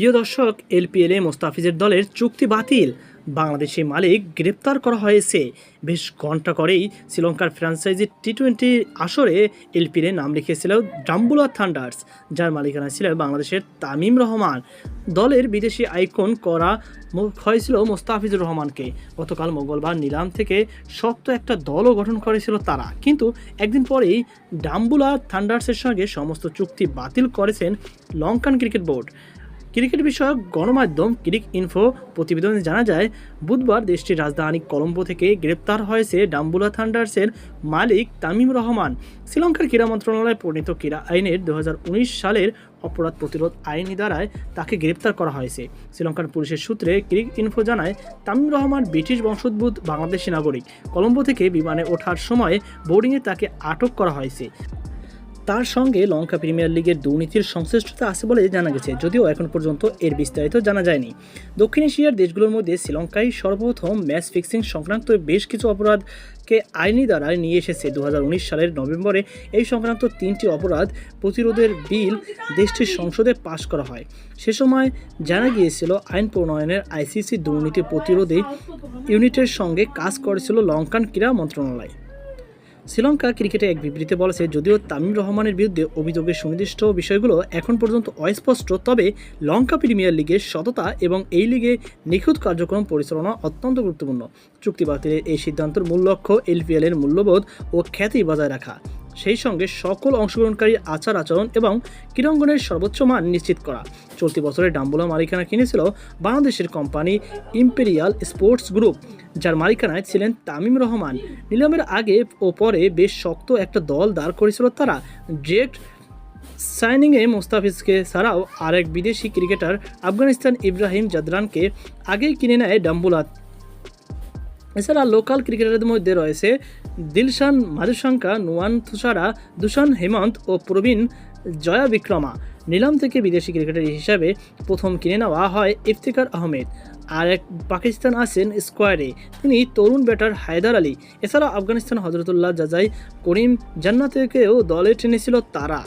প্রিয় দর্শক, এলপিএলে মোস্তাফিজের দলের চুক্তি বাতিল। বাংলাদেশি মালিক গ্রেপ্তার করা হয়েছে। বেশ ঘণ্টা করেই শ্রীলঙ্কার ফ্র্যাঞ্চাইজি টি টোয়েন্টি আসরে এলপিএলে নাম লিখিয়েছিল ডাম্বুলা থান্ডার্স, যার মালিকানা ছিল বাংলাদেশের তামিম রহমান। দলের বিদেশি আইকন করা হয়েছিল মোস্তাফিজুর রহমানকে। গতকাল মঙ্গলবার নিলাম থেকে শক্ত একটা দলও গঠন করেছিল তারা। কিন্তু একদিন পরেই ডাম্বুলা থান্ডার্সের সঙ্গে সমস্ত চুক্তি বাতিল করেছেন লঙ্কান ক্রিকেট বোর্ড। ক্রিকেট বিষয়ক গণমাধ্যম ক্রিক ইনফো প্রতিবেদনে জানা যায়, বুধবার দেশটির রাজধানী কলম্বো থেকে গ্রেপ্তার হয়েছে ডাম্বুলা থান্ডার্সের মালিক তামিম রহমান। শ্রীলঙ্কার ক্রীড়া মন্ত্রণালয়ে প্রণীত ক্রীড়া আইনের দু হাজার উনিশ সালের অপরাধ প্রতিরোধ আইনি দ্বারায় তাকে গ্রেপ্তার করা হয়েছে। শ্রীলঙ্কার পুলিশের সূত্রে ক্রিক ইনফো জানায়, তামিম রহমান ব্রিটিশ বংশোদ্ভূত বাংলাদেশি নাগরিক। কলম্বো থেকে বিমানে ওঠার সময় বোর্ডিংয়ে তাকে আটক করা হয়েছে। তার সঙ্গে লঙ্কা প্রিমিয়ার লিগের দুর্নীতির সংশ্লিষ্টতা আছে বলে জানা গেছে, যদিও এখন পর্যন্ত এর বিস্তারিত জানা যায়নি। দক্ষিণ এশিয়ার দেশগুলোর মধ্যে শ্রীলঙ্কাই সর্বপ্রথম ম্যাচ ফিক্সিং সংক্রান্ত বেশ কিছু অপরাধকে আইনি দ্বারা নিয়ে এসেছে দু হাজার উনিশ সালের নভেম্বরে। এই সংক্রান্ত তিনটি অপরাধ প্রতিরোধের বিল দেশটির সংসদে পাশ করা হয়। সে সময় জানা গিয়েছিল, আইন প্রণয়নের আইসিসি দুর্নীতি প্রতিরোধে ইউনিটের সঙ্গে কাজ করেছিল লঙ্কান ক্রীড়া মন্ত্রণালয়। শ্রীলঙ্কা ক্রিকেটে এক বিবৃতি বলেছে, যদিও তামিম রহমানের বিরুদ্ধে অভিযোগের সুনির্দিষ্ট বিষয়গুলো এখন পর্যন্ত অস্পষ্ট, তবে লঙ্কা প্রিমিয়ার লিগের সততা এবং এই লিগে নিখুঁত কার্যক্রম পরিচালনা অত্যন্ত গুরুত্বপূর্ণ। চুক্তি বাতিলের এই সিদ্ধান্তের মূল লক্ষ্য এলপিএলের মূল্যবোধ ও খ্যাতি বজায় রাখা। সেই সঙ্গে সকল অংশগ্রহণকারী আচার আচরণ এবং ক্রীড়াঙ্গনের সর্বোচ্চ মান নিশ্চিত করা। চলতি বছরে ডাম্বুলা মালিকানা কিনেছিল বাংলাদেশের কোম্পানি ইম্পেরিয়াল স্পোর্টস গ্রুপ, যার মালিকানায় ছিলেন তামিম রহমান। নিলামের আগে ও পরে বেশ শক্ত একটা দল দাঁড় করেছিল তারা। ডিরেক্ট সাইনিংয়ে মোস্তাফিজকে ছাড়াও আরেক বিদেশি ক্রিকেটার আফগানিস্তান ইব্রাহিম জাদরানকে আগেই কিনে নেয় ডাম্বুলা। এছাড়া লোকাল ক্রিকেটারদের মধ্যে রয়েছে দিলশান, মাধুশঙ্কা, নুয়ান তুষারা, দুশান হেমন্ত ও প্রবীণ জয়া বিক্রমা নিলাম থেকে বিদেশি ক্রিকেটার হিসাবে প্রথম কিনে নেওয়া হয় ইফতিকার আহমেদ। আর এক পাকিস্তান আছেন স্কোয়াডে, তিনি তরুণ ব্যাটার হায়দার আলী। এছাড়া আফগানিস্তান হজরতুল্লাহ জাজাই করিম জান্নাতেকেও দলে টেনেছিল তারা।